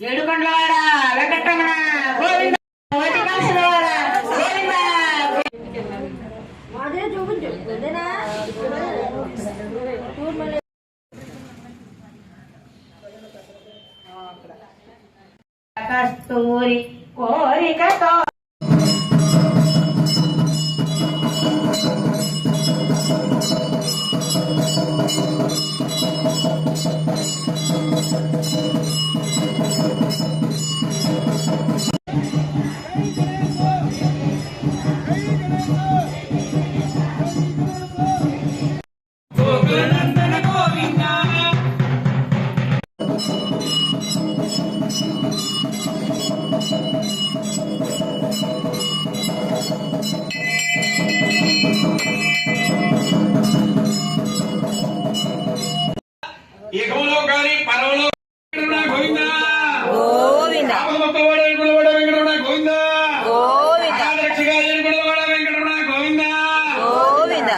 ఏడుకొండవాడ వెంకటరమణ గోవింద కస్తూరి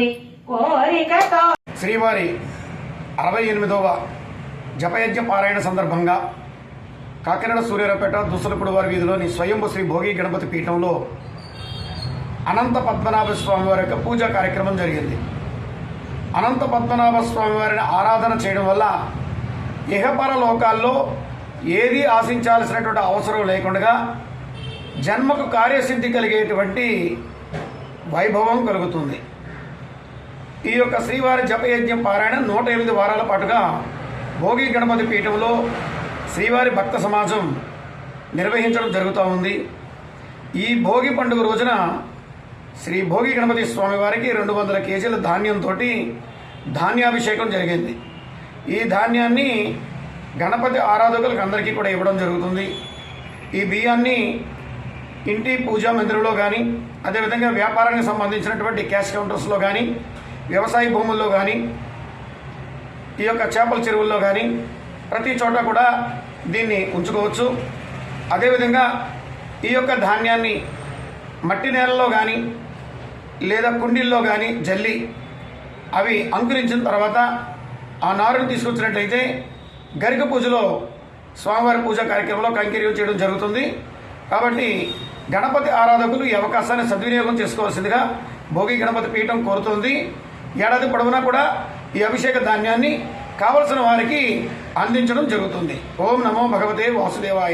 కస్తూరి కోరికతో శ్రీవారి అరవై ఎనిమిదవ జపయజ్ఞ పారాయణ సందర్భంగా కాకినాడ సూర్యారావుపేట దుసలపూడి వారి వీధిలోని స్వయంభు శ్రీ భోగి గణపతి పీఠంలో అనంత పద్మనాభ స్వామి వారి యొక్క పూజా కార్యక్రమం జరిగింది. అనంత పద్మనాభ స్వామి వారిని ఆరాధన చేయడం వల్ల ఇహపర లోకాల్లో ఏది ఆశించాల్సినటువంటి అవసరం లేకుండా జన్మకు కార్యసిద్ధి కలిగేటువంటి వైభవం కలుగుతుంది. ఈ యొక్క శ్రీవారి జపయజ్ఞం పారాయణ నూట ఎనిమిది వారాల పాటుగా భోగి గణపతి పీఠంలో శ్రీవారి భక్త సమాజం నిర్వహించడం జరుగుతూ ఉంది. ఈ భోగి పండుగ రోజున శ్రీ భోగి గణపతి స్వామివారికి రెండు వందల కేజీల ధాన్యంతో ధాన్యాభిషేకం జరిగింది. ఈ ధాన్యాన్ని గణపతి ఆరాధకులకు అందరికీ కూడా ఇవ్వడం జరుగుతుంది. ఈ బియ్యాన్ని ఇంటి పూజా మందిరంలో కానీ అదేవిధంగా వ్యాపారానికి సంబంధించినటువంటి క్యాష్ కౌంటర్స్లో కానీ వ్యవసాయ భూముల్లో కానీ ఈ యొక్క చేపల చెరువుల్లో కానీ ప్రతి చోట కూడా దీన్ని ఉంచుకోవచ్చు. అదేవిధంగా ఈ యొక్క ధాన్యాన్ని మట్టి నేలలో కానీ లేదా కుండీల్లో కానీ జల్లి అవి అంకురించిన తర్వాత ఆ నారుని తీసుకొచ్చినట్లయితే గరిక పూజలో స్వామివారి పూజ కార్యక్రమంలో కైంకర్యం చేయడం జరుగుతుంది. కాబట్టి గణపతి ఆరాధకులు ఈ అవకాశాన్ని సద్వినియోగం చేసుకోవాల్సిందిగా భోగి గణపతి పీఠం కోరుతుంది. ఏడాది పొడవునా కూడా ఈ అభిషేక ధాన్యాన్ని కావలసిన వారికి అందించడం జరుగుతుంది. ఓం నమో భగవతే వాసుదేవాయ